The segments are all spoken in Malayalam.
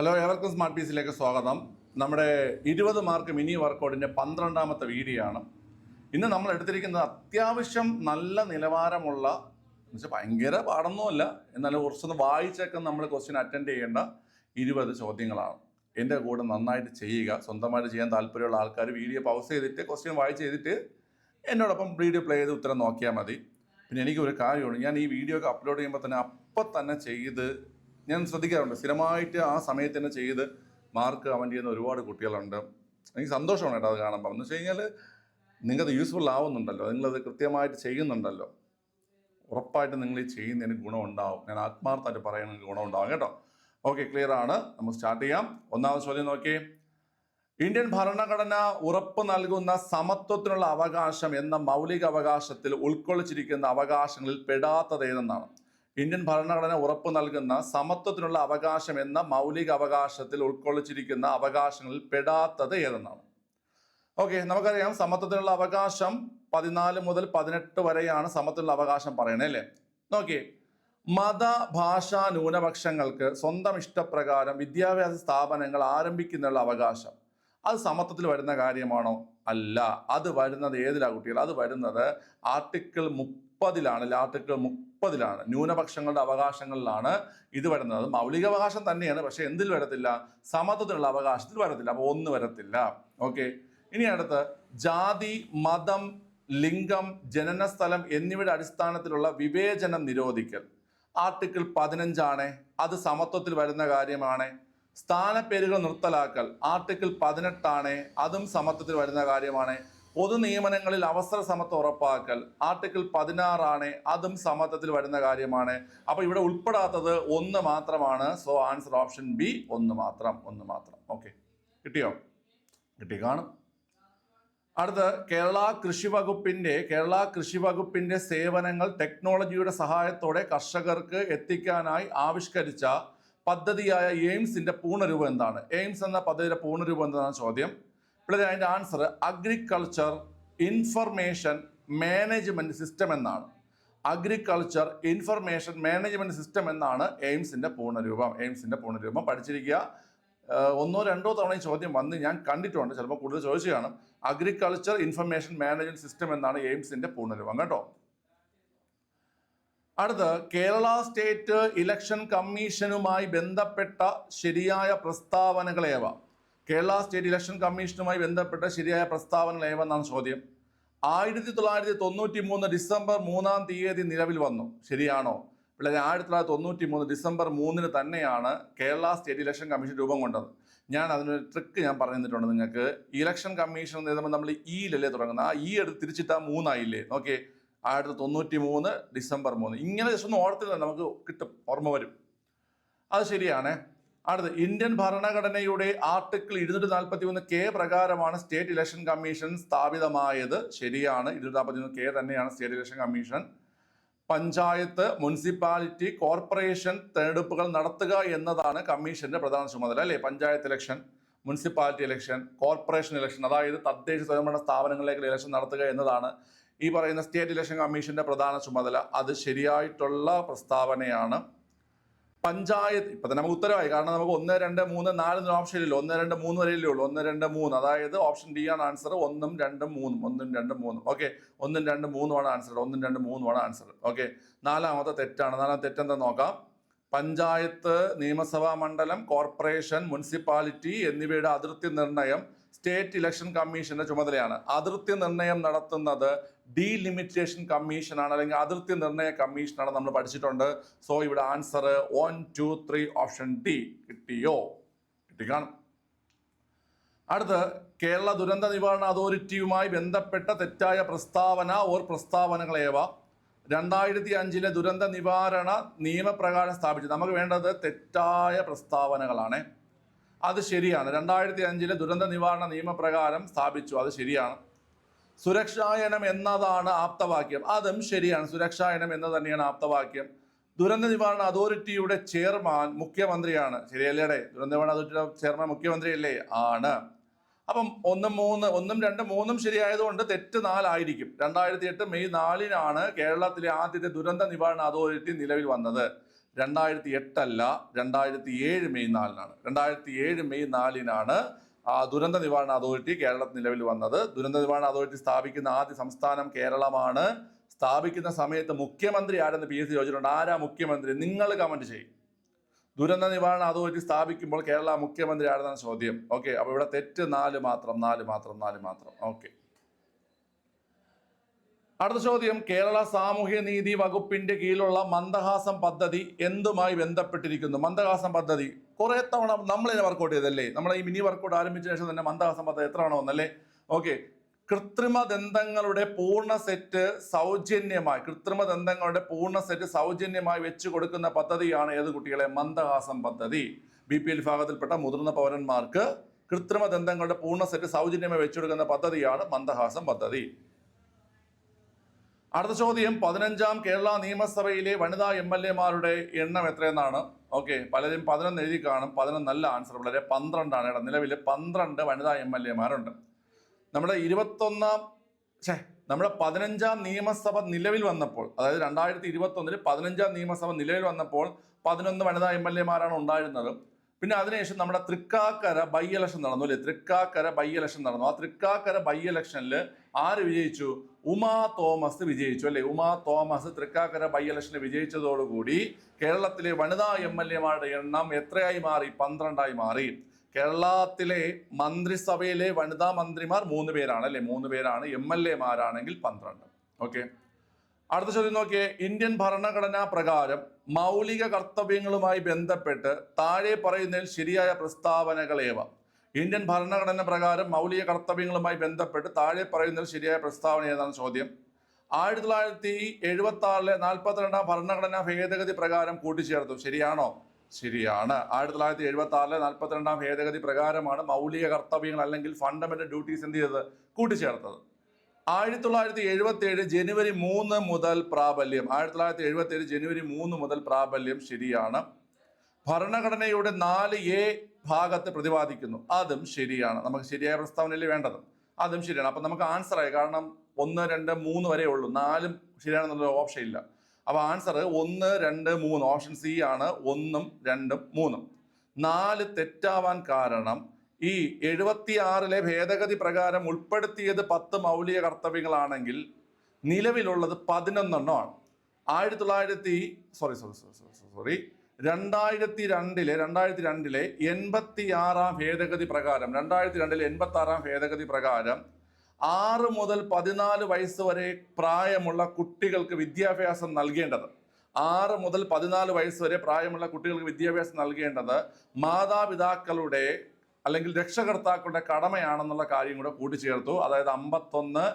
ഹലോ ഏവർക്കും സ്മാർട്ട് പീസിലേക്ക് സ്വാഗതം. നമ്മുടെ ഇരുപത് മാർക്ക് മിനി വർക്കൗട്ടിന്റെ പന്ത്രണ്ടാമത്തെ വീഡിയോ ആണ് ഇന്ന് നമ്മൾ എടുത്തിരിക്കുന്നത് അത്യാവശ്യം നല്ല നിലവാരമുള്ള എന്ന് എന്നുവെച്ചാൽ ഭയങ്കര പാടൊന്നുമല്ല എന്നാലും കുറച്ചൊന്ന് വായിച്ചൊക്കെ നമ്മൾ ക്വസ്റ്റ്യൻ അറ്റൻഡ് ചെയ്യേണ്ട ഇരുപത് ചോദ്യങ്ങളാണ്. എന്റെ കൂടെ നന്നായിട്ട് ചെയ്യുക സ്വന്തമായിട്ട് ചെയ്യാൻ താല്പര്യമുള്ള ആൾക്കാർ വീഡിയോ പൗസ് ചെയ്തിട്ട് ക്വസ്റ്റ്യൻ വായിച്ച് ചെയ്തിട്ട് എന്നോടൊപ്പം വീഡിയോ പ്ലേ ചെയ്ത് ഉത്തരം നോക്കിയാൽ മതി. പിന്നെ എനിക്കൊരു കാര്യമാണ് ഞാൻ ഈ വീഡിയോ ഒക്കെ അപ്ലോഡ് ചെയ്യുമ്പോൾ തന്നെ അപ്പം തന്നെ ചെയ്ത് ഞാൻ ശ്രദ്ധിക്കാറുണ്ട്. സ്ഥിരമായിട്ട് ആ സമയത്ത് തന്നെ ചെയ്ത് മാർക്ക് കമന്റ് ചെയ്യുന്ന ഒരുപാട് കുട്ടികളുണ്ട്. എനിക്ക് സന്തോഷമാണ് കേട്ടോ അത് കാണുമ്പോൾ എന്ന് വെച്ച് കഴിഞ്ഞാൽ നിങ്ങൾക്കത് യൂസ്ഫുൾ ആവുന്നുണ്ടല്ലോ. നിങ്ങളത് കൃത്യമായിട്ട് ചെയ്യുന്നുണ്ടല്ലോ. ഉറപ്പായിട്ട് നിങ്ങൾ ഈ ചെയ്യുന്നതിന് ഗുണമുണ്ടാവും. ഞാൻ ആത്മാർത്ഥമായിട്ട് പറയുന്നതിന് ഗുണമുണ്ടാവും കേട്ടോ. ഓക്കെ ക്ലിയർ ആണ്. നമുക്ക് സ്റ്റാർട്ട് ചെയ്യാം. ഒന്നാമത് ചോദ്യം നോക്കി. ഇന്ത്യൻ ഭരണഘടന ഉറപ്പ് നൽകുന്ന സമത്വത്തിനുള്ള അവകാശം എന്ന മൗലിക അവകാശത്തിൽ ഉൾക്കൊള്ളിച്ചിരിക്കുന്ന അവകാശങ്ങളിൽ പെടാത്തത് ഏതെന്നാണ്? ഇന്ത്യൻ ഭരണഘടന ഉറപ്പു നൽകുന്ന സമത്വത്തിനുള്ള അവകാശം എന്ന മൗലിക അവകാശത്തിൽ ഉൾക്കൊള്ളിച്ചിരിക്കുന്ന അവകാശങ്ങളിൽ പെടാത്തത് ഏതെന്നാണ്? ഓക്കെ നമുക്കറിയാം സമത്വത്തിനുള്ള അവകാശം പതിനാല് മുതൽ പതിനെട്ട് വരെയാണ് സമത്വത്തിനുള്ള അവകാശം പറയണേ അല്ലേ? നോക്കി മത ഭാഷാ ന്യൂനപക്ഷങ്ങൾക്ക് സ്വന്തം ഇഷ്ടപ്രകാരം വിദ്യാഭ്യാസ സ്ഥാപനങ്ങൾ ആരംഭിക്കുന്നതിനുള്ള അവകാശം അത് സമത്വത്തിൽ വരുന്ന കാര്യമാണോ? അല്ല. അത് വരുന്നത് ഏതിലാ കുട്ടികൾ അത് വരുന്നത് ആർട്ടിക്കിൾ മുപ്പതിലാണ് ആർട്ടിക്കിൾ മുപ്പതിലാണ്. ന്യൂനപക്ഷങ്ങളുടെ അവകാശങ്ങളിലാണ് ഇത് വരുന്നത്. അത് മൗലിക അവകാശം തന്നെയാണ് പക്ഷെ എന്തിൽ വരത്തില്ല? സമത്വത്തിനുള്ള അവകാശത്തിൽ വരത്തില്ല. അപ്പോൾ ഒന്ന് വരത്തില്ല. ഓക്കെ. ഇനി അടുത്ത് ജാതി മതം ലിംഗം ജനനസ്ഥലം എന്നിവയുടെ അടിസ്ഥാനത്തിലുള്ള വിവേചനം നിരോധിക്കൽ. ആർട്ടിക്കിൾ പതിനഞ്ചാണ്. അത് സമത്വത്തിൽ വരുന്ന കാര്യമാണ്. സ്ഥാനപ്പേരുകൾ നിർത്തലാക്കൽ. ആർട്ടിക്കിൾ പതിനെട്ടാണ്. അതും സമത്വത്തിൽ വരുന്ന കാര്യമാണ്. പൊതു നിയമനങ്ങളിൽ അവസര സമത്വം ഉറപ്പാക്കൽ. ആർട്ടിക്കിൾ പതിനാറാണ് അതും സമത്വത്തിൽ വരുന്ന കാര്യമാണ്. അപ്പോൾ ഇവിടെ ഉൾപ്പെടാത്തത് ഒന്ന് മാത്രമാണ്. സോ ആൻസർ ഓപ്ഷൻ ബി ഒന്ന് മാത്രം ഒന്ന് മാത്രം. ഓക്കെ കിട്ടിയോ? കിട്ടി കാണും. അടുത്ത് കേരള കൃഷി വകുപ്പിന്റെ കേരള കൃഷി വകുപ്പിന്റെ സേവനങ്ങൾ ടെക്നോളജിയുടെ സഹായത്തോടെ കർഷകർക്ക് എത്തിക്കാനായി ആവിഷ്കരിച്ച പദ്ധതിയായ എയിംസിന്റെ പൂർണരൂപം എന്താണ്? എയിംസ് എന്ന പദ്ധതിയുടെ പൂർണരൂപം എന്താണ് ചോദ്യം? ഇവിടെ അതിന്റെ answer agriculture information management system എന്നാണ്. അഗ്രികൾച്ചർ ഇൻഫർമേഷൻ മാനേജ്മെന്റ് സിസ്റ്റം എന്നാണ് എയിംസിന്റെ പൂർണരൂപം. എയിംസിന്റെ പൂർണരൂപം പഠിച്ചിരിക്കുക. ഒന്നോ രണ്ടോ തവണ ഈ ചോദ്യം വന്ന് ഞാൻ കണ്ടിട്ടുണ്ട്. ചിലപ്പോൾ കൂടുതൽ ചോദിച്ചു കാണും. അഗ്രികൾച്ചർ ഇൻഫർമേഷൻ മാനേജ്മെന്റ് സിസ്റ്റം എന്നാണ് എയിംസിന്റെ പൂർണരൂപം. കേട്ടോ? അടുത്ത് കേരള സ്റ്റേറ്റ് ഇലക്ഷൻ കമ്മീഷനുമായി ബന്ധപ്പെട്ട ശരിയായ പ്രസ്താവനകളേവാ കേരള സ്റ്റേറ്റ് ഇലക്ഷൻ കമ്മീഷനുമായി ബന്ധപ്പെട്ട ശരിയായ പ്രസ്താവനകൾ ഏവെന്നാണ് ചോദ്യം? ആയിരത്തി തൊള്ളായിരത്തി തൊണ്ണൂറ്റി മൂന്ന് ഡിസംബർ മൂന്നാം തീയതി നിലവിൽ വന്നു. ശരിയാണോ? ഇവിടെ ആയിരത്തി തൊള്ളായിരത്തി തൊണ്ണൂറ്റി മൂന്ന് ഡിസംബർ മൂന്നിന് തന്നെയാണ് കേരള സ്റ്റേറ്റ് ഇലക്ഷൻ കമ്മീഷൻ രൂപം കൊണ്ടത്. ഞാൻ അതിനൊരു ട്രിക്ക് ഞാൻ പറഞ്ഞു തന്നിട്ടുണ്ട് നിങ്ങൾക്ക്. ഇലക്ഷൻ കമ്മീഷൻ എന്ന് എഴുതുമ്പോൾ നമ്മൾ ഈയിലല്ലേ തുടങ്ങുന്നത് ആ ഈ എടുത്ത് തിരിച്ചിട്ട് ആ മൂന്നായില്ലേ? ഓക്കെ ആയിരത്തി തൊണ്ണൂറ്റി മൂന്ന് ഡിസംബർ മൂന്ന്. ഇങ്ങനെ ജസ്റ്റ് ഒന്ന് ഓർത്തില്ല നമുക്ക് കിട്ടും ഓർമ്മ വരും. അത് ശരിയാണ്. അടുത്ത് ഇന്ത്യൻ ഭരണഘടനയുടെ ആർട്ടിക്കിൾ ഇരുന്നൂറ്റി നാൽപ്പത്തി ഒന്ന് കെ പ്രകാരമാണ് സ്റ്റേറ്റ് ഇലക്ഷൻ കമ്മീഷൻ സ്ഥാപിതമായത്. ശരിയാണ് ഇരുന്നൂറ്റി നാൽപ്പത്തി ഒന്ന് കെ തന്നെയാണ് state election commission. Panchayat municipality corporation തെരഞ്ഞെടുപ്പുകൾ നടത്തുക എന്നതാണ് കമ്മീഷന്റെ പ്രധാന ചുമതല അല്ലേ? Panchayat election municipality election corporation election അതായത് തദ്ദേശ സ്വയംഭരണ സ്ഥാപനങ്ങളിലേക്ക് ഇലക്ഷൻ നടത്തുക എന്നതാണ് ഈ പറയുന്ന സ്റ്റേറ്റ് ഇലക്ഷൻ കമ്മീഷന്റെ പ്രധാന ചുമതല. അത് ശരിയായിട്ടുള്ള പ്രസ്താവനയാണ്. പഞ്ചായത്ത് ഇപ്പൊ തന്നെ നമുക്ക് ഉത്തരവായി. കാരണം നമുക്ക് ഒന്ന് രണ്ട് മൂന്ന് നാല് ഓപ്ഷൻ ഇല്ല ഒന്ന് രണ്ട് മൂന്ന് വരെയല്ലേ ഉള്ളൂ. ഒന്ന് രണ്ട് മൂന്ന്. അതായത് ഓപ്ഷൻ ഡി ആണ് ആൻസർ ഒന്നും രണ്ടും മൂന്നും. ഒന്നും രണ്ടും മൂന്നും. ഓക്കെ ഒന്നും രണ്ടും മൂന്നുമാണ് ആൻസർ ഒന്നും രണ്ടും മൂന്നുമാണ് ആൻസർ ഓക്കെ നാലാമത്തെ തെറ്റാണ്. നാലാമത്തെ തെറ്റെന്താ നോക്കാം. പഞ്ചായത്ത് നിയമസഭാ മണ്ഡലം കോർപ്പറേഷൻ മുനിസിപ്പാലിറ്റി എന്നിവയുടെ അതിർത്തി നിർണയം സ്റ്റേറ്റ് ഇലക്ഷൻ കമ്മീഷന്റെ ചുമതലയാണ്. അതിർത്തി നിർണയം നടത്തുന്നത് ഡീലിമിറ്റേഷൻ കമ്മീഷനാണ് അല്ലെങ്കിൽ അതിർത്തി നിർണയ കമ്മീഷനാണ് നമ്മൾ പഠിച്ചിട്ടുണ്ട്. സോ ഇവിടെ answer one two three option D കിട്ടിയോ? കിട്ടി കാണും അടുത്ത് കേരള ദുരന്ത നിവാരണ അതോറിറ്റിയുമായി ബന്ധപ്പെട്ട തെറ്റായ പ്രസ്താവന ഓർ പ്രസ്താവനകളേവ രണ്ടായിരത്തി അഞ്ചിലെ ദുരന്ത നിവാരണ നിയമപ്രകാരം സ്ഥാപിച്ചു. നമുക്ക് വേണ്ടത് തെറ്റായ പ്രസ്താവനകളാണ്. അത് ശരിയാണ്. രണ്ടായിരത്തി അഞ്ചിലെ ദുരന്ത നിവാരണ നിയമപ്രകാരം സ്ഥാപിച്ചു. അത് ശരിയാണ്. സുരക്ഷായനം എന്നതാണ് ആപ്തവാക്യം. അതും ശരിയാണ്. സുരക്ഷായനം എന്ന് തന്നെയാണ് ആപ്തവാക്യം. ദുരന്ത നിവാരണ അതോറിറ്റിയുടെ ചെയർമാൻ മുഖ്യമന്ത്രിയാണ്. ശരിയല്ലേടെ? ദുരന്ത നിവാരണ അതോറിറ്റിയുടെ ചെയർമാൻ മുഖ്യമന്ത്രിയല്ലേ? ആണ്. അപ്പം ഒന്നും മൂന്ന് ഒന്നും രണ്ടും മൂന്നും ശരിയായതുകൊണ്ട് തെറ്റ് നാലായിരിക്കും. രണ്ടായിരത്തി എട്ട് മെയ് നാലിനാണ് കേരളത്തിലെ ആദ്യത്തെ ദുരന്ത നിവാരണ അതോറിറ്റി നിലവിൽ വന്നത്. രണ്ടായിരത്തി എട്ടല്ല രണ്ടായിരത്തി ഏഴ് മെയ് നാലിനാണ്. രണ്ടായിരത്തി ഏഴ് മെയ് നാലിനാണ് ദുരന്ത നിവാരണ അതോറിറ്റി കേരളത്തിൽ നിലവിൽ വന്നത്. ദുരന്ത നിവാരണ അതോറിറ്റി സ്ഥാപിക്കുന്ന ആദ്യ സംസ്ഥാനം കേരളമാണ്. സ്ഥാപിക്കുന്ന സമയത്ത് മുഖ്യമന്ത്രി ആരെന്ന് പി എസ് സി ചോദിച്ചിട്ടുണ്ട്. ആരാ മുഖ്യമന്ത്രി? നിങ്ങൾ കമന്റ് ചെയ്യും. ദുരന്ത നിവാരണ അതോറിറ്റി സ്ഥാപിക്കുമ്പോൾ കേരള മുഖ്യമന്ത്രി ആരെന്നാണ് ചോദ്യം? ഓക്കെ അപ്പോൾ ഇവിടെ തെറ്റ് നാല് മാത്രം നാല് മാത്രം നാല് മാത്രം. ഓക്കെ. അടുത്ത ചോദ്യം. കേരള സാമൂഹ്യ നീതി വകുപ്പിന്റെ കീഴിലുള്ള മന്ദഹാസം പദ്ധതി എന്തുമായി ബന്ധപ്പെട്ടിരിക്കുന്നു? മന്ദഹാസം പദ്ധതി. കുറെ തവണ നമ്മൾ തന്നെ വർക്കൗട്ട് ചെയ്തല്ലേ നമ്മൾ ഈ മിനി വർക്കൗട്ട് ആരംഭിച്ച ശേഷം തന്നെ മന്ദഹാസം എത്ര തവണ വന്നല്ലേ? ഓക്കെ കൃത്രിമ ദന്തങ്ങളുടെ പൂർണ സെറ്റ് സൗജന്യമായി കൃത്രിമ ദന്തങ്ങളുടെ പൂർണ സെറ്റ് സൗജന്യമായി വെച്ചു കൊടുക്കുന്ന പദ്ധതിയാണ് ഏത് കുട്ടികളെ? മന്ദഹാസം പദ്ധതി. ബി പി എൽ വിഭാഗത്തിൽപ്പെട്ട മുതിർന്ന പൗരന്മാർക്ക് കൃത്രിമ ദന്തങ്ങളുടെ പൂർണ സെറ്റ് സൗജന്യമായി വെച്ചു കൊടുക്കുന്ന പദ്ധതിയാണ് മന്ദഹാസം പദ്ധതി. അടുത്ത ചോദ്യം പതിനഞ്ചാം കേരള നിയമസഭയിലെ വനിതാ എം എൽ എമാരുടെ എണ്ണം എത്രയെന്നാണ്? ഓക്കെ പലരും പതിനൊന്ന് എഴുതി കാണും പതിനൊന്ന് നല്ല ആൻസർ വളരെ പന്ത്രണ്ടാണ് ഇവിടെ നിലവിൽ പന്ത്രണ്ട് വനിതാ എം എൽ എമാരുണ്ട്. നമ്മുടെ ഇരുപത്തൊന്നാം ഛേ നമ്മുടെ പതിനഞ്ചാം നിയമസഭ നിലവിൽ വന്നപ്പോൾ അതായത് രണ്ടായിരത്തി ഇരുപത്തൊന്നിൽ പതിനഞ്ചാം നിയമസഭ നിലവിൽ വന്നപ്പോൾ പതിനൊന്ന് വനിതാ എം എൽ എമാരാണ് ഉണ്ടായിരുന്നത്. പിന്നെ അതിനുശേഷം നമ്മുടെ തൃക്കാക്കര ബൈ ഇലക്ഷൻ നടന്നു അല്ലേ? തൃക്കാക്കര ബൈ ഇലക്ഷൻ നടന്നു. ആ തൃക്കാക്കര ബൈ ഇലക്ഷനിൽ ആര് വിജയിച്ചു? ഉമാ തോമസ് വിജയിച്ചു അല്ലെ? ഉമാ തോമസ് തൃക്കാക്കര ബൈ ഇലക്ഷനിൽ വിജയിച്ചതോടുകൂടി കേരളത്തിലെ വനിതാ എം എൽ എമാരുടെ എണ്ണം എത്രയായി മാറി? പന്ത്രണ്ടായി മാറി. കേരളത്തിലെ മന്ത്രിസഭയിലെ വനിതാ മന്ത്രിമാർ മൂന്ന് പേരാണ് അല്ലെ? മൂന്ന് പേരാണ് എം എൽ എമാരാണെങ്കിൽ പന്ത്രണ്ട്. ഓക്കെ. അടുത്ത ചോദ്യം നോക്കിയേ. ഇന്ത്യൻ ഭരണഘടനാ പ്രകാരം മൗലിക കർത്തവ്യങ്ങളുമായി ബന്ധപ്പെട്ട് താഴെ പറയുന്നതിൽ ശരിയായ പ്രസ്താവനകളേവ ഇന്ത്യൻ ഭരണഘടന പ്രകാരം മൗലിക കർത്തവ്യങ്ങളുമായി ബന്ധപ്പെട്ട് താഴെ പറയുന്നതിൽ ശരിയായ പ്രസ്താവന ഏതാണ് ചോദ്യം. ആയിരത്തി തൊള്ളായിരത്തി എഴുപത്തി ആറിലെ നാൽപ്പത്തിരണ്ടാം ഭരണഘടനാ ഭേദഗതി പ്രകാരം കൂട്ടിച്ചേർത്തു. ശരിയാണോ? ശരിയാണ്. ആയിരത്തി തൊള്ളായിരത്തി എഴുപത്തി ആറിലെ നാൽപ്പത്തിരണ്ടാം ഭേദഗതി പ്രകാരമാണ് മൗലിക കർത്തവ്യങ്ങൾ അല്ലെങ്കിൽ ഫണ്ടമെന്റൽ ഡ്യൂട്ടീസ് എന്ത് ചെയ്തത്? കൂട്ടിച്ചേർത്തത്. ആയിരത്തി തൊള്ളായിരത്തി എഴുപത്തി ഏഴ് ജനുവരി മൂന്ന് മുതൽ പ്രാബല്യം. ആയിരത്തി തൊള്ളായിരത്തി എഴുപത്തി ഏഴ് ജനുവരി മൂന്ന് മുതൽ പ്രാബല്യം ശരിയാണ്. ഭരണഘടനയുടെ നാല് എ ഭാഗത്ത് പ്രതിപാദിക്കുന്നു. അതും ശരിയാണ്. നമുക്ക് ശരിയായ പ്രസ്താവനയല്ലേ വേണ്ടത്? അതും ശരിയാണ്. അപ്പം നമുക്ക് ആൻസർ ആയി. കാരണം ഒന്ന് രണ്ട് മൂന്ന് വരെ ഉള്ളൂ. നാലും ശരിയാണെന്നുള്ള ഓപ്ഷൻ ഇല്ല. അപ്പോൾ ആൻസർ ഒന്ന് രണ്ട് മൂന്ന്. ഓപ്ഷൻ സി ആണ് ഒന്നും രണ്ടും മൂന്നും. നാല് തെറ്റാവാൻ കാരണം ഈ എഴുപത്തിയാറിലെ ഭേദഗതി പ്രകാരം ഉൾപ്പെടുത്തിയത് പത്ത് മൗലിക കർത്തവ്യങ്ങളാണെങ്കിൽ നിലവിലുള്ളത് പതിനൊന്നെണ്ണമാണ് ആയിരത്തി തൊള്ളായിരത്തി സോറി സോറി സോറി സോറി രണ്ടായിരത്തി രണ്ടിലെ രണ്ടായിരത്തി രണ്ടിലെ എൺപത്തി ആറാം ഭേദഗതി പ്രകാരം രണ്ടായിരത്തി രണ്ടിലെ എൺപത്തി ആറാം ഭേദഗതി പ്രകാരം ആറ് മുതൽ പതിനാല് വയസ്സ് വരെ പ്രായമുള്ള കുട്ടികൾക്ക് വിദ്യാഭ്യാസം നൽകേണ്ടത്. ആറ് മുതൽ പതിനാല് വയസ്സ് വരെ പ്രായമുള്ള കുട്ടികൾക്ക് വിദ്യാഭ്യാസം നൽകേണ്ടത് മാതാപിതാക്കളുടെ അല്ലെങ്കിൽ രക്ഷകർത്താക്കളുടെ കടമയാണെന്നുള്ള കാര്യം കൂടെ കൂട്ടിച്ചേർത്തു. അതായത് അമ്പത്തൊന്ന്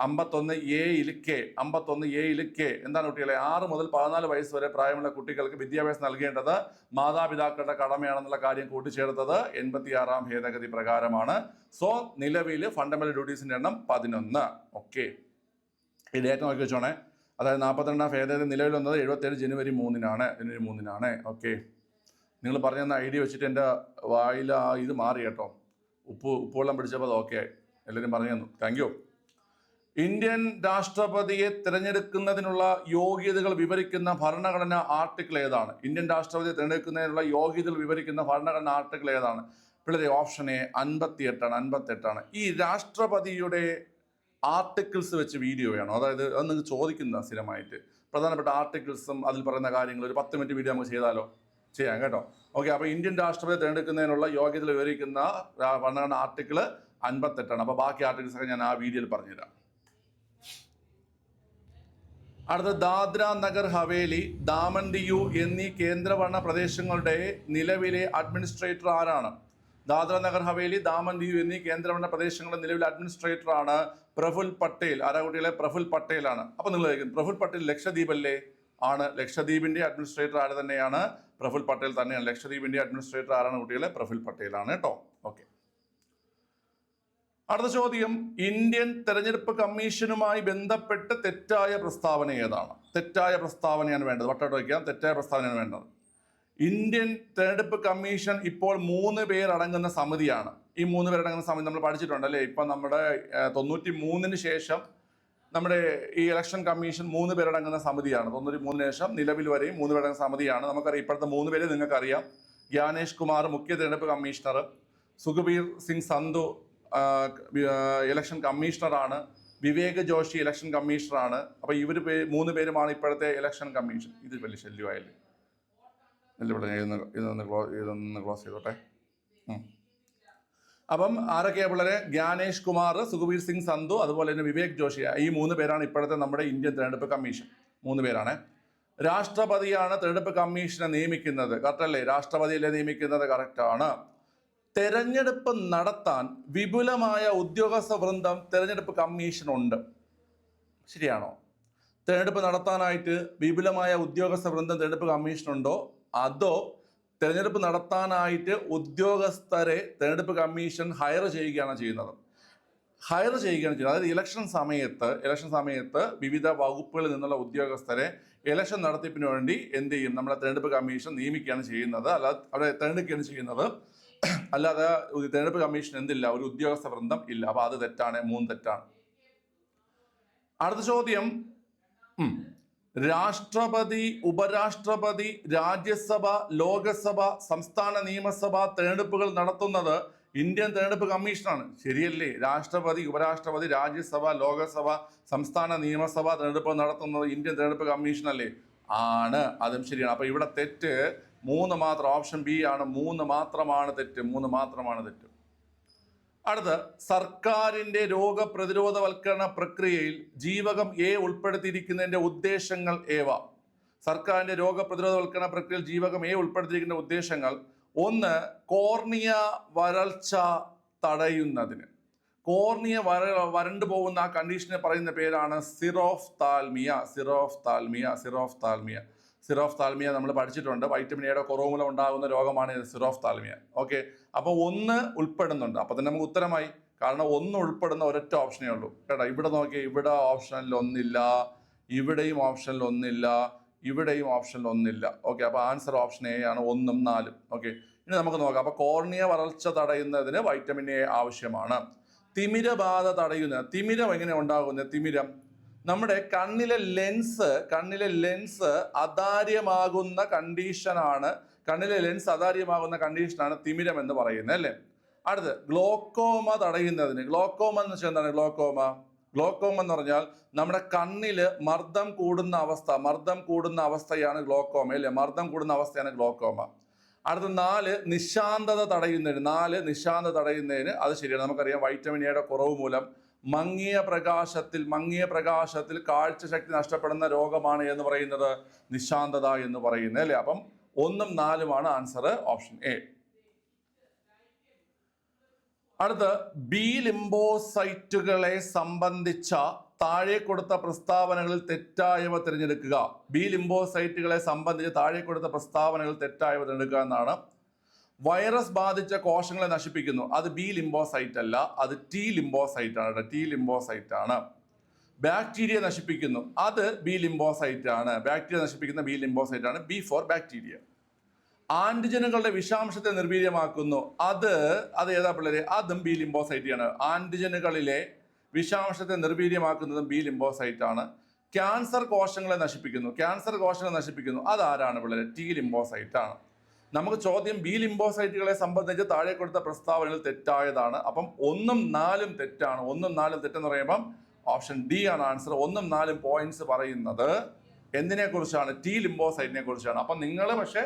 അമ്പത്തൊന്ന് എയിൽ കെ അമ്പത്തൊന്ന് എയിൽ കെ. എന്താണ് കുട്ടികളെ? ആറ് മുതൽ പതിനാല് വയസ്സ് വരെ പ്രായമുള്ള കുട്ടികൾക്ക് വിദ്യാഭ്യാസം നൽകേണ്ടത് മാതാപിതാക്കളുടെ കടമയാണെന്നുള്ള കാര്യം കൂട്ടിച്ചേർത്തത് എൺപത്തിയാറാം ഭേദഗതി പ്രകാരമാണ്. സോ നിലവിൽ ഫണ്ടമെന്റൽ ഡ്യൂട്ടീസിന്റെ എണ്ണം പതിനൊന്ന്. ഓക്കെ. ഈ ഡേറ്റ് നോക്കി വെച്ചോണേ. അതായത് നാൽപ്പത്തിരണ്ടാം ഭേദഗതി നിലവിൽ വന്നത് എഴുപത്തേഴ് ജനുവരി മൂന്നിനാണ്. ജനുവരി മൂന്നിനാണ്. ഓക്കെ. നിങ്ങൾ പറഞ്ഞ ഐഡിയ വെച്ചിട്ട് എന്റെ വായിൽ ഇത് മാറി കേട്ടോ. ഉപ്പ് ഉപ്പുവെള്ളം പിടിച്ചപ്പോൾ അത് ഓക്കെ എല്ലാവരും പറഞ്ഞു തന്നു താങ്ക് യു. ഇന്ത്യൻ രാഷ്ട്രപതിയെ തിരഞ്ഞെടുക്കുന്നതിനുള്ള യോഗ്യതകൾ വിവരിക്കുന്ന ഭരണഘടന ആർട്ടിക്കിൾ ഏതാണ്? ഇന്ത്യൻ രാഷ്ട്രപതിയെ തിരഞ്ഞെടുക്കുന്നതിനുള്ള യോഗ്യതകൾ വിവരിക്കുന്ന ഭരണഘടന ആർട്ടിക്കിൾ ഏതാണ്? പിള്ളേരെ ഓപ്ഷൻ എ അൻപത്തി എട്ടാണ് അൻപത്തി എട്ടാണ് ഈ രാഷ്ട്രപതിയുടെ ആർട്ടിക്കിൾസ് വെച്ച് വീഡിയോ വേണം. അതായത് അത് നിങ്ങൾക്ക് ചോദിക്കുന്ന സ്ഥിരമായിട്ട്. പ്രധാനപ്പെട്ട ആർട്ടിക്കിൾസും അതിൽ പറയുന്ന കാര്യങ്ങൾ ഒരു പത്ത് മിനിറ്റ് വീഡിയോ നമുക്ക് ചെയ്താലോ? ചെയ്യാം കേട്ടോ. ഓക്കെ അപ്പോൾ ഇന്ത്യൻ രാഷ്ട്രപതി തിരഞ്ഞെടുക്കുന്നതിനുള്ള യോഗ്യതകൾ വിവരിക്കുന്ന ഭരണഘടന ആർട്ടിക്കിൾ അൻപത്തെട്ടാണ്. അപ്പോൾ ബാക്കി ആർട്ടിക്കിൾസൊക്കെ ഞാൻ ആ വീഡിയോയിൽ പറഞ്ഞുതരാം. അടുത്ത ദാദ്ര നഗർ ഹവേലി ദാമൻ ദിയു എന്നീ കേന്ദ്രഭരണ പ്രദേശങ്ങളുടെ നിലവിലെ അഡ്മിനിസ്ട്രേറ്റർ ആരാണ്? ദാദ്ര നഗർ ഹവേലി ദാമൻ ദിയു എന്നീ കേന്ദ്രഭരണ പ്രദേശങ്ങളുടെ നിലവിലെ അഡ്മിനിസ്ട്രേറ്റർ ആണ് പ്രഫുൽ പട്ടേൽ. ആരാ കുട്ടികളെ? പ്രഫുൽ പട്ടേലാണ്. അപ്പൊ നിങ്ങൾ പ്രഫുൽ പട്ടേൽ ലക്ഷദ്വീപ് അല്ലേ ആണ്. ലക്ഷദ്വീപിന്റെ അഡ്മിനിസ്ട്രേറ്റർ ആര് തന്നെയാണ്? പ്രഫുൽ പട്ടേൽ തന്നെയാണ്. ലക്ഷദ്വീപിന്റെ അഡ്മിനിസ്ട്രേറ്റർ ആരാണ് കുട്ടികളെ? പ്രഫുൽ പട്ടേലാണ് കേട്ടോ. അടുത്ത ചോദ്യം ഇന്ത്യൻ തെരഞ്ഞെടുപ്പ് കമ്മീഷനുമായി ബന്ധപ്പെട്ട് തെറ്റായ പ്രസ്താവന ഏതാണ്? തെറ്റായ പ്രസ്താവനയാണ് വേണ്ടത്. വട്ടോട്ട് വയ്ക്കാം. തെറ്റായ പ്രസ്താവനയാണ് വേണ്ടത്. ഇന്ത്യൻ തെരഞ്ഞെടുപ്പ് കമ്മീഷൻ ഇപ്പോൾ മൂന്ന് പേരടങ്ങുന്ന സമിതിയാണ്. ഈ മൂന്ന് പേരടങ്ങുന്ന സമിതി നമ്മൾ പഠിച്ചിട്ടുണ്ട് അല്ലേ ഇപ്പം നമ്മുടെ തൊണ്ണൂറ്റി മൂന്നിന് ശേഷം നമ്മുടെ ഈ ഇലക്ഷൻ കമ്മീഷൻ മൂന്ന് പേരടങ്ങുന്ന സമിതിയാണ്. തൊണ്ണൂറ്റി മൂന്നിന് ശേഷം നിലവിൽ വരെയും മൂന്ന് പേരടങ്ങുന്ന സമിതിയാണ്. നമുക്കറിയാം ഇപ്പോഴത്തെ മൂന്ന് പേര് നിങ്ങൾക്കറിയാം. ജ്ഞാനേഷ് കുമാർ മുഖ്യ തിരഞ്ഞെടുപ്പ് കമ്മീഷണർ സുഖബീർ സിംഗ് സന്ധു ഇലക്ഷൻ കമ്മീഷണറാണ് വിവേക് ജോഷി ഇലക്ഷൻ കമ്മീഷണറാണ് അപ്പോൾ ഇവർ മൂന്ന് പേരുമാണ് ഇപ്പോഴത്തെ ഇലക്ഷൻ കമ്മീഷൻ ഇത് വലിയ ശല്യമായല്ലേ? അല്ല ഇതൊന്ന് ഇതൊന്ന് ക്ലോ ഇതൊന്ന് ക്ലോസ് ചെയ്തോട്ടെ. അപ്പം ആരൊക്കെ പിള്ളേരെ? ജ്ഞാനേഷ് കുമാർ സുഖബീർ സിംഗ് സന്ധു അതുപോലെ തന്നെ വിവേക് ജോഷി. ഈ മൂന്ന് പേരാണ് ഇപ്പോഴത്തെ നമ്മുടെ ഇന്ത്യൻ തെരഞ്ഞെടുപ്പ് കമ്മീഷൻ മൂന്ന് പേരാണ്. രാഷ്ട്രപതിയാണ് തെരഞ്ഞെടുപ്പ് കമ്മീഷനെ നിയമിക്കുന്നത്. കറക്റ്റ് അല്ലേ? രാഷ്ട്രപതിയല്ലേ നിയമിക്കുന്നത്? കറക്റ്റാണ് തെരഞ്ഞെടുപ്പ് നടത്താൻ വിപുലമായ ഉദ്യോഗസ്ഥ വൃന്ദം തെരഞ്ഞെടുപ്പ് കമ്മീഷനുണ്ട്. ശരിയാണോ? തെരഞ്ഞെടുപ്പ് നടത്താനായിട്ട് വിപുലമായ ഉദ്യോഗസ്ഥ വൃന്ദം തെരഞ്ഞെടുപ്പ് കമ്മീഷനുണ്ടോ? അതോ തെരഞ്ഞെടുപ്പ് നടത്താനായിട്ട് ഉദ്യോഗസ്ഥരെ തെരഞ്ഞെടുപ്പ് കമ്മീഷൻ ഹയർ ചെയ്യുകയാണ് ചെയ്യുന്നത്? ഹയർ ചെയ്യുകയാണ് ചെയ്യുന്നത്. അതായത് ഇലക്ഷൻ സമയത്ത് ഇലക്ഷൻ സമയത്ത് വിവിധ വകുപ്പുകളിൽ നിന്നുള്ള ഉദ്യോഗസ്ഥരെ ഇലക്ഷൻ നടത്തിപ്പിന് വേണ്ടി എന്ത് ചെയ്യും? നമ്മുടെ തെരഞ്ഞെടുപ്പ് കമ്മീഷൻ നിയമിക്കുകയാണ് ചെയ്യുന്നത്. അല്ലാതെ അവിടെ തെരഞ്ഞെടുക്കുകയാണ് ചെയ്യുന്നത്. അല്ലാതെ തെരഞ്ഞെടുപ്പ് കമ്മീഷൻ എന്തില്ല? ഒരു ഉദ്യോഗസ്ഥ വൃന്ദം ഇല്ല. അപ്പൊ അത് തെറ്റാണ് മൂന്ന് തെറ്റാണ്. അടുത്ത ചോദ്യം. രാഷ്ട്രപതി ഉപരാഷ്ട്രപതി രാജ്യസഭ ലോകസഭ സംസ്ഥാന നിയമസഭ തെരഞ്ഞെടുപ്പുകൾ നടത്തുന്നത് ഇന്ത്യൻ തെരഞ്ഞെടുപ്പ് കമ്മീഷനാണ്. ശരിയല്ലേ? രാഷ്ട്രപതി ഉപരാഷ്ട്രപതി രാജ്യസഭ ലോകസഭ സംസ്ഥാന നിയമസഭ തെരഞ്ഞെടുപ്പ് നടത്തുന്നത് ഇന്ത്യൻ തെരഞ്ഞെടുപ്പ് കമ്മീഷനല്ലേ? ആണ്. അതും ശരിയാണ്. അപ്പൊ ഇവിടെ തെറ്റ് മൂന്ന് മാത്രം ഓപ്ഷൻ ബി ആണ് മൂന്ന് മാത്രമാണ് തെറ്റ് മൂന്ന് മാത്രമാണ് തെറ്റ്. അടുത്ത് സർക്കാരിന്റെ രോഗപ്രതിരോധവൽക്കരണ പ്രക്രിയയിൽ ജീവകം എ ഉൾപ്പെടുത്തിയിരിക്കുന്നതിന്റെ ഉദ്ദേശങ്ങൾ ഏവ? സർക്കാരിന്റെ രോഗപ്രതിരോധവൽക്കരണ പ്രക്രിയയിൽ ജീവകം എ ഉൾപ്പെടുത്തിയിരിക്കുന്ന ഉദ്ദേശങ്ങൾ ഒന്ന് കോർണിയ വരൾച്ച തടയുന്നതിന്. കോർണിയ വര വരണ്ടു പോകുന്ന ആ കണ്ടീഷനെ പറയുന്ന പേരാണ് സിറോഫ് താൽമിയ സിറോഫ് താൽമിയ സിറോഫ് താൽമിയ സിറോഫ് താൽമിയ നമ്മൾ പഠിച്ചിട്ടുണ്ട്. വൈറ്റമിൻ എയുടെ കുറവ് മൂലം ഉണ്ടാകുന്ന രോഗമാണ് സിറോഫ് താൽമിയ ഓക്കെ? അപ്പോൾ ഒന്ന് ഉൾപ്പെടുന്നുണ്ട്. അപ്പോൾ തന്നെ നമുക്ക് ഉത്തരമായി. കാരണം ഒന്ന് ഉൾപ്പെടുന്ന ഒരൊറ്റ ഓപ്ഷനേ ഉള്ളൂ. കേട്ടോ? ഇവിടെ നോക്കിയാൽ ഇവിടെ ഓപ്ഷനിൽ ഒന്നില്ല. ഇവിടെയും ഓപ്ഷനിൽ ഒന്നില്ല. ഇവിടെയും ഓപ്ഷനിൽ ഒന്നില്ല. ഓക്കെ? അപ്പോൾ ആൻസർ ഓപ്ഷൻ എ ആണ് ഒന്നും നാലും. ഓക്കെ? ഇനി നമുക്ക് നോക്കാം. അപ്പോൾ കോർണിയ വരൾച്ച തടയുന്നതിന് വൈറ്റമിൻ എ ആവശ്യമാണ്. തിമിരബാധ തടയുന്ന തിമിരം എങ്ങനെ ഉണ്ടാകുന്ന തിമിരം നമ്മുടെ കണ്ണിലെ ലെൻസ് കണ്ണിലെ ലെൻസ് അതാര്യമാകുന്ന കണ്ടീഷനാണ് കണ്ണിലെ ലെൻസ് അതാര്യമാകുന്ന കണ്ടീഷനാണ് തിമിരം എന്ന് പറയുന്നത് അല്ലേ? അടുത്ത് ഗ്ലോക്കോമ തടയുന്നതിന്. ഗ്ലോക്കോമ എന്ന് വെച്ചാൽ എന്താണ് ഗ്ലോക്കോമ ഗ്ലോക്കോമ എന്ന് പറഞ്ഞാൽ നമ്മുടെ കണ്ണിൽ മർദ്ദം കൂടുന്ന അവസ്ഥ മർദ്ദം കൂടുന്ന അവസ്ഥയാണ് ഗ്ലോക്കോമ അല്ലേ? മർദ്ദം കൂടുന്ന അവസ്ഥയാണ് ഗ്ലോക്കോമ അടുത്ത നാല് നിശാന്തത തടയുന്നതിന്. നാല് നിശാന്തത തടയുന്നതിന്. അത് ശരിയാണ്. നമുക്കറിയാം വൈറ്റമിൻ എയുടെ കുറവ് മൂലം മങ്ങിയ പ്രകാശത്തിൽ മങ്ങിയ പ്രകാശത്തിൽ കാഴ്ചശക്തി നഷ്ടപ്പെടുന്ന രോഗമാണ് എന്ന് പറയുന്നത് നിശാന്തത എന്ന് പറയുന്നത് അല്ലേ? അപ്പം ഒന്നും നാലുമാണ് ആൻസർ ഓപ്ഷൻ എ അടുത്ത് ബി ലിംബോസൈറ്റുകളെ സംബന്ധിച്ച താഴെ കൊടുത്ത പ്രസ്താവനകളിൽ തെറ്റായവ തിരഞ്ഞെടുക്കുക. ബി ലിംബോസൈറ്റുകളെ സംബന്ധിച്ച് താഴെ കൊടുത്ത പ്രസ്താവനകൾ തെറ്റായവ തിരഞ്ഞെടുക്കുക എന്നാണ് വൈറസ് ബാധിച്ച കോശങ്ങളെ നശിപ്പിക്കുന്നു. അത് ബി ലിംബോസൈറ്റ് അല്ല അത് ടി ലിംബോസൈറ്റ് ആണ് ടി ലിംബോസൈറ്റ് ആണ് ബാക്ടീരിയ നശിപ്പിക്കുന്നു. അത് ബി ലിംബോസൈറ്റ് ആണ് ബാക്ടീരിയ നശിപ്പിക്കുന്ന ബി ലിംബോസൈറ്റ് ആണ് ബി ഫോർ ബാക്ടീരിയ ആന്റിജനുകളുടെ വിഷാംശത്തെ നിർവീര്യമാക്കുന്നു. അത് അത് ഏതാ പിള്ളേരെ? അതും ബി ആണ് ആന്റിജനുകളിലെ വിഷാംശത്തെ നിർവീര്യമാക്കുന്നതും ബി ലിംബോസൈറ്റ് ആണ് ക്യാൻസർ കോശങ്ങളെ നശിപ്പിക്കുന്നു. ക്യാൻസർ കോശങ്ങളെ നശിപ്പിക്കുന്നു. അതാരാണ് പിള്ളേരെ? ടി ലിംബോസൈറ്റ് ആണ് നമുക്ക് ചോദ്യം ബി ലിംബോസൈറ്റുകളെ സംബന്ധിച്ച് താഴെ കൊടുത്ത പ്രസ്താവനകൾ തെറ്റായതാണ്. അപ്പം ഒന്നും നാലും തെറ്റാണ്. ഒന്നും നാലും തെറ്റെന്ന് പറയുമ്പം ഓപ്ഷൻ ഡി ആണ് ആൻസർ ഒന്നും നാലും പോയിന്റ്സ് പറയുന്നത് എന്തിനെ കുറിച്ചാണ് ടി ലിംബോസൈറ്റിനെ കുറിച്ചാണ് അപ്പം നിങ്ങൾ പക്ഷേ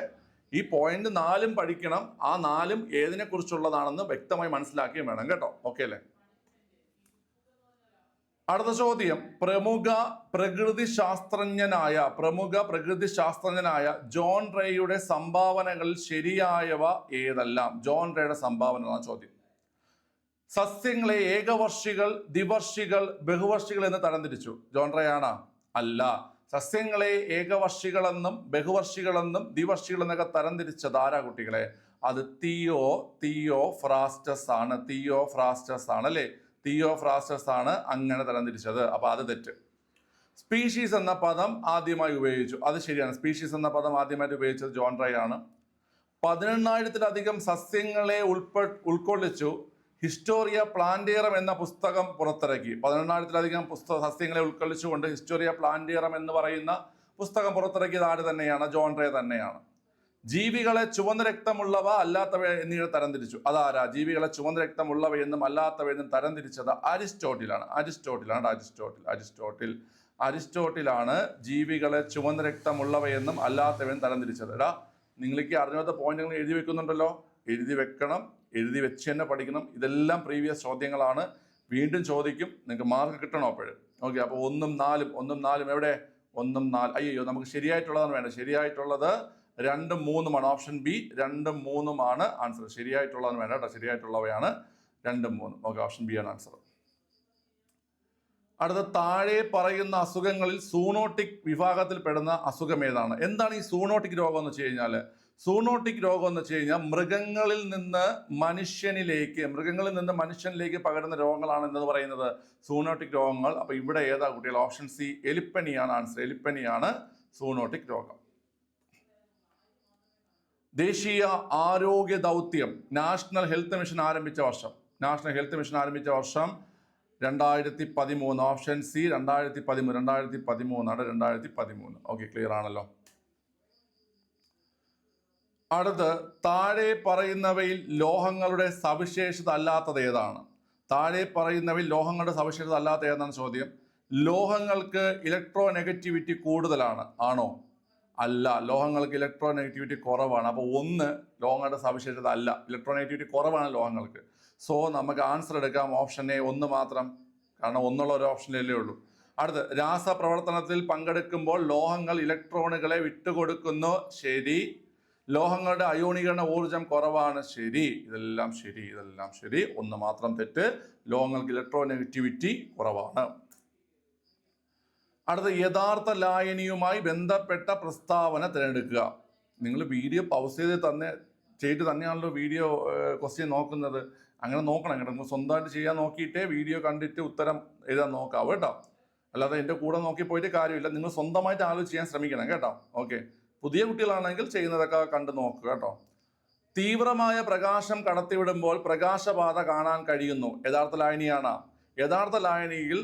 ഈ പോയിന്റ് നാലും പഠിക്കണം. ആ നാലും ഏതിനെ കുറിച്ചുള്ളതാണെന്ന് വ്യക്തമായി മനസ്സിലാക്കുകയും വേണം കേട്ടോ. ഓക്കെ അല്ലേ? അടുത്ത ചോദ്യം. പ്രമുഖ പ്രകൃതി ശാസ്ത്രജ്ഞനായ പ്രമുഖ പ്രകൃതി ശാസ്ത്രജ്ഞനായ ജോൺ റേയുടെ സംഭാവനകളിൽ ശരിയായവ ഏതെല്ലാം? ജോൺ റേയുടെ സംഭാവന ചോദ്യം. സസ്യങ്ങളെ ഏകവർഷികൾ ദ്വിവർഷികൾ ബഹുവർഷികൾ എന്ന് തരംതിരിച്ചു. ജോൺ റേ ആണ്? അല്ല. സസ്യങ്ങളെ ഏകവർഷികളെന്നും ബഹുവർഷികളെന്നും ദ്വിവർഷികളെന്നൊക്കെ തരംതിരിച്ചത് ആരാ കുട്ടികളെ? അത് തിയോ തിയോ ഫ്രാസ്റ്റസ് ആണ്. തിയോ ഫ്രാസ്റ്റസ് ആണ് അല്ലേ? തിയോ ഫ്രാസ്റ്റസ് ആണ് അങ്ങനെ തരംതിരിച്ചത് അപ്പോൾ അത് തെറ്റ്. സ്പീഷീസ് എന്ന പദം ആദ്യമായി ഉപയോഗിച്ചു. അത് ശരിയാണ്. സ്പീഷീസ് എന്ന പദം ആദ്യമായിട്ട് ഉപയോഗിച്ചത് ജോൺ റൈ ആണ്. പതിനെണ്ണായിരത്തിലധികം സസ്യങ്ങളെ ഉൾപ്പെ ഉൾക്കൊള്ളിച്ചു. ഹിസ്റ്റോറിയ പ്ലാന്റിയറം എന്ന പുസ്തകം പുറത്തിറക്കി. പതിനെണ്ണായിരത്തിലധികം പുസ്തക സസ്യങ്ങളെ ഉൾക്കൊള്ളിച്ചുകൊണ്ട് ഹിസ്റ്റോറിയ പ്ലാന്റിയറം എന്ന് പറയുന്ന പുസ്തകം പുറത്തിറക്കിയത് ആര് തന്നെയാണ്? ജോൺ റേ തന്നെയാണ്. ജീവികളെ ചുവന്ന രക്തമുള്ളവ അല്ലാത്തവ എന്നിവ തരംതിരിച്ചു. അതാരാ? ജീവികളെ ചുവന്ന രക്തമുള്ളവ എന്നും അല്ലാത്തവ എന്നും തരംതിരിച്ചത് അരിസ്റ്റോട്ടിലാണ്. അരിസ്റ്റോട്ടിലാണ് അരിസ്റ്റോട്ടിൽ. അരിസ്റ്റോട്ടിൽ. അരിസ്റ്റോട്ടിലാണ് ജീവികളെ ചുവന്ന രക്തമുള്ളവയെന്നും അല്ലാത്തവയെന്നും തരംതിരിച്ചത്. എടാ നിങ്ങൾക്ക് അറിഞ്ഞാത്ത പോയിന്റുകൾ എഴുതി വെക്കുന്നുണ്ടല്ലോ. എഴുതി വെക്കണം. എഴുതി വെച്ച് തന്നെ പഠിക്കണം. ഇതെല്ലാം പ്രീവിയസ് ചോദ്യങ്ങളാണ്. വീണ്ടും ചോദിക്കും. നിങ്ങൾക്ക് മാർക്ക് കിട്ടണം അപ്പോഴും ഓക്കെ അപ്പോൾ ഒന്നും നാലും ഒന്നും നാലും എവിടെ? ഒന്നും നാല്. അയ്യോ നമുക്ക് ശരിയായിട്ടുള്ളതാണ് വേണ്ടത്. ശരിയായിട്ടുള്ളത് രണ്ടും മൂന്നുമാണ് ഓപ്ഷൻ ബി രണ്ടും മൂന്നുമാണ് ആൻസർ. ശരിയായിട്ടുള്ളതെന്ന് വേണ്ട കേട്ടോ ശരിയായിട്ടുള്ളവയാണ് രണ്ടും മൂന്നും. ഓക്കെ ഓപ്ഷൻ ബി ആണ് ആൻസർ. അടുത്ത താഴെ പറയുന്ന അസുഖങ്ങളിൽ സൂണോട്ടിക് വിഭാഗത്തിൽ പെടുന്ന അസുഖം ഏതാണ്? എന്താണ് ഈ സൂണോട്ടിക് രോഗം എന്ന് വെച്ച് കഴിഞ്ഞാൽ സൂണോട്ടിക് രോഗം എന്ന് വെച്ച് കഴിഞ്ഞാൽ മൃഗങ്ങളിൽ നിന്ന് മനുഷ്യനിലേക്ക് മൃഗങ്ങളിൽ നിന്ന് മനുഷ്യനിലേക്ക് പകരുന്ന രോഗങ്ങളാണ് എന്ന് പറയുന്നത്? സൂണോട്ടിക് രോഗങ്ങൾ. അപ്പൊ ഇവിടെ ഏതാ കുട്ടികൾ? ഓപ്ഷൻ സി എലിപ്പനിയാണ് ആൻസർ. എലിപ്പനിയാണ് സൂണോട്ടിക് രോഗം. ദേശീയ ആരോഗ്യ ദൗത്യം നാഷണൽ ഹെൽത്ത് മിഷൻ ആരംഭിച്ച വർഷം. നാഷണൽ ഹെൽത്ത് മിഷൻ ആരംഭിച്ച വർഷം രണ്ടായിരത്തി പതിമൂന്ന് ഓപ്ഷൻ സി രണ്ടായിരത്തി പതിമൂന്ന് രണ്ടായിരത്തി പതിമൂന്നാണ് രണ്ടായിരത്തി പതിമൂന്ന് ഓക്കെ ക്ലിയർ ആണല്ലോ. അടുത്ത് താഴെ പറയുന്നവയിൽ ലോഹങ്ങളുടെ സവിശേഷത അല്ലാത്തത് ഏതാണ്? താഴെ പറയുന്നവയിൽ ലോഹങ്ങളുടെ സവിശേഷത അല്ലാത്ത ഏതാണ് ചോദ്യം? ലോഹങ്ങൾക്ക് ഇലക്ട്രോ നെഗറ്റിവിറ്റി കൂടുതലാണ് ആണോ? അല്ല ലോഹങ്ങൾക്ക് ഇലക്ട്രോ നെഗറ്റിവിറ്റി കുറവാണ്. അപ്പോൾ ഒന്ന് ലോഹങ്ങളുടെ സവിശേഷത അല്ല. ഇലക്ട്രോ നെഗറ്റിവിറ്റി കുറവാണ് ലോഹങ്ങൾക്ക്. സോ നമുക്ക് ആൻസർ എടുക്കാം ഓപ്ഷൻ എ ഒന്ന് മാത്രം. കാരണം ഒന്നുള്ള ഒരു ഓപ്ഷനല്ലേ ഉള്ളൂ. അടുത്ത രാസപ്രവർത്തനത്തിൽ പങ്കെടുക്കുമ്പോൾ ലോഹങ്ങൾ ഇലക്ട്രോണുകളെ വിട്ടുകൊടുക്കുന്നു. ശരി. ലോഹങ്ങളുടെ അയോണീകരണ ഊർജം കുറവാണ്. ശരി. ഇതെല്ലാം ശരി ഇതെല്ലാം ശരി. ഒന്ന് മാത്രം തെറ്റ്. ലോഹങ്ങൾക്ക് ഇലക്ട്രോ നെഗറ്റിവിറ്റി കുറവാണ്. അടുത്ത യഥാർത്ഥ ലായനിയുമായി ബന്ധപ്പെട്ട പ്രസ്താവന തിരഞ്ഞെടുക്കുക. നിങ്ങൾ വീഡിയോ പൗസ് ചെയ്ത് തന്നെ ചെയ്തിട്ട് തന്നെയാണല്ലോ വീഡിയോ ക്വസ്റ്റ്യൻ നോക്കുന്നത്. അങ്ങനെ നോക്കണം കേട്ടോ. നിങ്ങൾ സ്വന്തമായിട്ട് ചെയ്യാൻ നോക്കിയിട്ടേ വീഡിയോ കണ്ടിട്ട് ഉത്തരം എഴുതാൻ നോക്കാം കേട്ടോ. അല്ലാതെ എന്റെ കൂടെ നോക്കി പോയിട്ട് കാര്യമില്ല. നിങ്ങൾ സ്വന്തമായിട്ട് ആലോചിച്ച് ചെയ്യാൻ ശ്രമിക്കണം കേട്ടോ. ഓക്കെ പുതിയ കുട്ടികളാണെങ്കിൽ ചെയ്യുന്നതൊക്കെ കണ്ട് നോക്കുക കേട്ടോ. തീവ്രമായ പ്രകാശം കടത്തിവിടുമ്പോൾ പ്രകാശബാധ കാണാൻ കഴിയുന്നു. യഥാർത്ഥ ലായനിയാണ്. യഥാർത്ഥ ലായനിയിൽ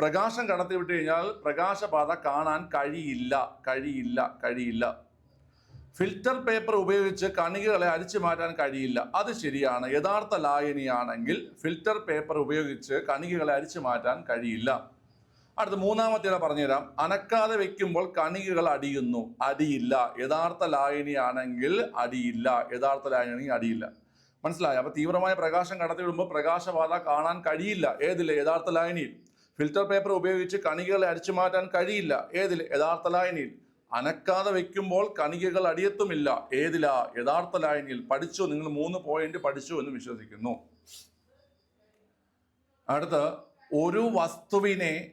പ്രകാശം കടത്തിവിട്ട് കഴിഞ്ഞാൽ പ്രകാശപാത കാണാൻ കഴിയില്ല കഴിയില്ല കഴിയില്ല. ഫിൽറ്റർ പേപ്പർ ഉപയോഗിച്ച് കണികകളെ അരിച്ചു മാറ്റാൻ കഴിയില്ല. അത് ശരിയാണ്. യഥാർത്ഥ ലായനിയാണെങ്കിൽ ഫിൽറ്റർ പേപ്പർ ഉപയോഗിച്ച് കണികകളെ അരിച്ചു മാറ്റാൻ കഴിയില്ല. അടുത്ത മൂന്നാമത്തേടെ പറഞ്ഞുതരാം. അനക്കാതെ വെക്കുമ്പോൾ കണികകൾ അടിയുന്നു. അടിയില്ല. യഥാർത്ഥ ലായനിയാണെങ്കിൽ അടിയില്ല. യഥാർത്ഥ ലായനിയാണെങ്കിൽ അടിയില്ല. മനസ്സിലായോ? അപ്പൊ തീവ്രമായ പ്രകാശം കടത്തിവിടുമ്പോൾ പ്രകാശബാധ കാണാൻ കഴിയില്ല. ഏതില്ല യഥാർത്ഥ ലായനിയിൽ. ഫിൽറ്റർ പേപ്പർ ഉപയോഗിച്ച് കണികകളെ അടിച്ചു മാറ്റാൻ കഴിയില്ല. ഏതിൽ യഥാർത്ഥ ലായനിയിൽ. അനക്കാതെ വെക്കുമ്പോൾ കണികകൾ അടിയത്തുമില്ല. ഏതിലാ? യഥാർത്ഥ ലായനിയിൽ. പഠിച്ചു? നിങ്ങൾ മൂന്ന് പോയിന്റ് പഠിച്ചു എന്ന് വിശ്വസിക്കുന്നു. അടുത്ത് ഒരു വസ്തുവിനെ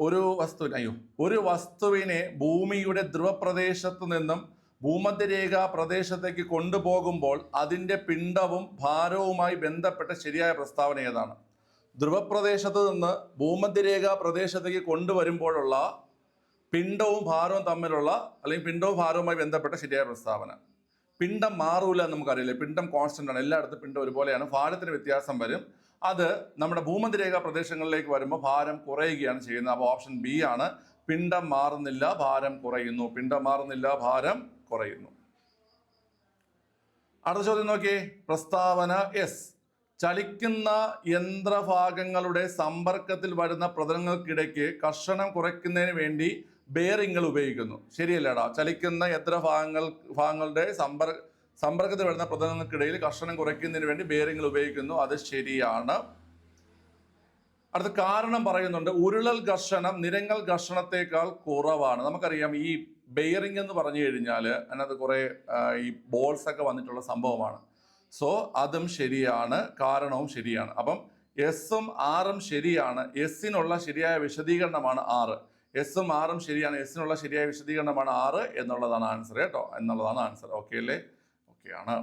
ഒരു വസ്തുവിനെ അയ്യോ ഒരു വസ്തുവിനെ ഭൂമിയുടെ ധ്രുവപ്രദേശത്ത് നിന്നും ഭൂമധ്യരേഖ പ്രദേശത്തേക്ക് കൊണ്ടുപോകുമ്പോൾ അതിന്റെ പിണ്ഡവും ഭാരവുമായി ബന്ധപ്പെട്ട ശരിയായ പ്രസ്താവന ഏതാണ്? ധ്രുവപ്രദേശത്ത് നിന്ന് ഭൂമധ്യരേഖ പ്രദേശത്തേക്ക് കൊണ്ടുവരുമ്പോഴുള്ള പിണ്ടവും ഭാരവും തമ്മിലുള്ള അല്ലെങ്കിൽ പിണ്ടവും ഭാരവുമായി ബന്ധപ്പെട്ട ശരിയായ പ്രസ്താവന. പിണ്ടം മാറൂല എന്ന് നമുക്കറിയില്ല. പിണ്ടം കോൺസ്റ്റന്റ് ആണ്. എല്ലായിടത്തും പിണ്ടം ഒരുപോലെയാണ്. ഭാരത്തിന് വ്യത്യാസം വരും. അത് നമ്മുടെ ഭൂമധ്യരേഖ പ്രദേശങ്ങളിലേക്ക് വരുമ്പോൾ ഭാരം കുറയുകയാണ് ചെയ്യുന്നത്. അപ്പോൾ ഓപ്ഷൻ ബി ആണ്. പിണ്ടം മാറുന്നില്ല ഭാരം കുറയുന്നു. പിണ്ടം മാറുന്നില്ല ഭാരം കുറയുന്നു. അടുത്ത ചോദ്യം നോക്കിയേ. പ്രസ്താവന എസ് ചലിക്കുന്ന യന്ത്രഭാഗങ്ങളുടെ സമ്പർക്കത്തിൽ വരുന്ന പ്രതലങ്ങൾക്കിടയ്ക്ക് കർഷണം കുറയ്ക്കുന്നതിന് വേണ്ടി ബെയറിങ്ങൾ ഉപയോഗിക്കുന്നു. ശരിയല്ലേടാ? ചലിക്കുന്ന യന്ത്രഭാഗങ്ങൾ ഭാഗങ്ങളുടെ സമ്പർക്ക സമ്പർക്കത്തിൽ വരുന്ന പ്രതലങ്ങൾക്കിടയിൽ കർഷണം കുറയ്ക്കുന്നതിന് വേണ്ടി ബെയറിങ്ങൾ ഉപയോഗിക്കുന്നു. അത് ശരിയാണ്. അടുത്ത കാരണം പറയുന്നുണ്ട്. ഉരുളൽ ഘർഷണം നിരങ്ങൽ ഘർഷണത്തേക്കാൾ കുറവാണ്. നമുക്കറിയാം ഈ ബെയറിംഗ് എന്ന് പറഞ്ഞു കഴിഞ്ഞാൽ അതിനകത്ത് കുറേ ഈ ബോൾസ് ഒക്കെ വന്നിട്ടുള്ള സംഭവമാണ്. സോ അതും ശരിയാണ് കാരണവും ശരിയാണ്. അപ്പം എസും ആറും ശരിയാണ്. എസിനുള്ള ശരിയായ വിശദീകരണമാണ് ആറ് എസും ആറും ശരിയാണ്. എസിനുള്ള ശരിയായ വിശദീകരണമാണ് ആറ് എന്നുള്ളതാണ് ആൻസർ കേട്ടോ. എന്നുള്ളതാണ് ആൻസർ ഓക്കെ അല്ലേ? ഓക്കെ ആണ്.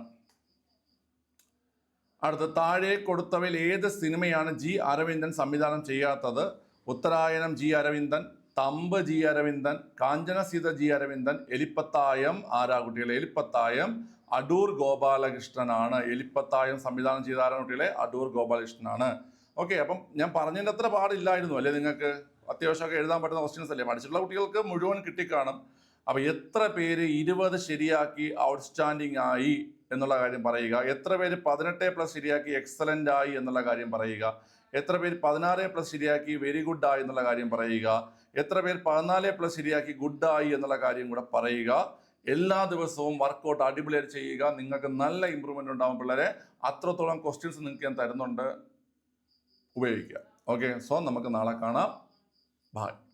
അടുത്ത താഴെ കൊടുത്തവയിൽ ഏത് സിനിമയാണ് ജി അരവിന്ദൻ സംവിധാനം ചെയ്യാത്തത്? Uttarayanam G Aravindan Thampu G Aravindan Kanchanaseetha G Aravindan Elippathayam ആരാ കുട്ടികളെ? എലിപ്പത്തായം അടൂർ ഗോപാലകൃഷ്ണനാണ്. എലിപ്പത്തായം സംവിധാനം ചെയ്ത ആരാണ് അടൂർ ഗോപാലകൃഷ്ണനാണ്. ഓക്കെ അപ്പം ഞാൻ പറഞ്ഞതിന്റെ അത്ര പാടില്ലായിരുന്നു അല്ലേ നിങ്ങൾക്ക്? അത്യാവശ്യമൊക്കെ എഴുതാൻ പറ്റുന്ന ക്വസ്റ്റ്യൻസ് അല്ലേ? പഠിച്ചിട്ടുള്ള കുട്ടികൾക്ക് മുഴുവൻ കിട്ടിക്കാണും. അപ്പോൾ എത്ര പേര് ഇരുപത് ശരിയാക്കി ഔട്ട്സ്റ്റാൻഡിംഗ് ആയി എന്നുള്ള കാര്യം പറയുക? എത്ര പേര് പതിനെട്ട് പ്ലസ് ശരിയാക്കി എക്സലന്റ് ആയി എന്നുള്ള കാര്യം പറയുക? എത്ര പേര് പതിനാറ് പ്ലസ് ശരിയാക്കി വെരി ഗുഡ് ആയി എന്നുള്ള കാര്യം പറയുക? എത്ര പേര് പതിനാല് പ്ലസ് ശരിയാക്കി ഗുഡ് ആയി എന്നുള്ള കാര്യം കൂടെ പറയുക? എല്ലാ ദിവസവും വർക്കൗട്ട് അടിപൊളിയായിട്ട് ചെയ്യുക. നിങ്ങൾക്ക് നല്ല ഇമ്പ്രൂവ്മെന്റ് ഉണ്ടാവും പിള്ളേരെ. അത്രത്തോളം ക്വസ്റ്റ്യൻസ് നിങ്ങൾക്ക് ഞാൻ തരുന്നുണ്ട്. ഉപയോഗിക്കുക. ഓക്കെ സോ നമുക്ക് നാളെ കാണാം. ബായ്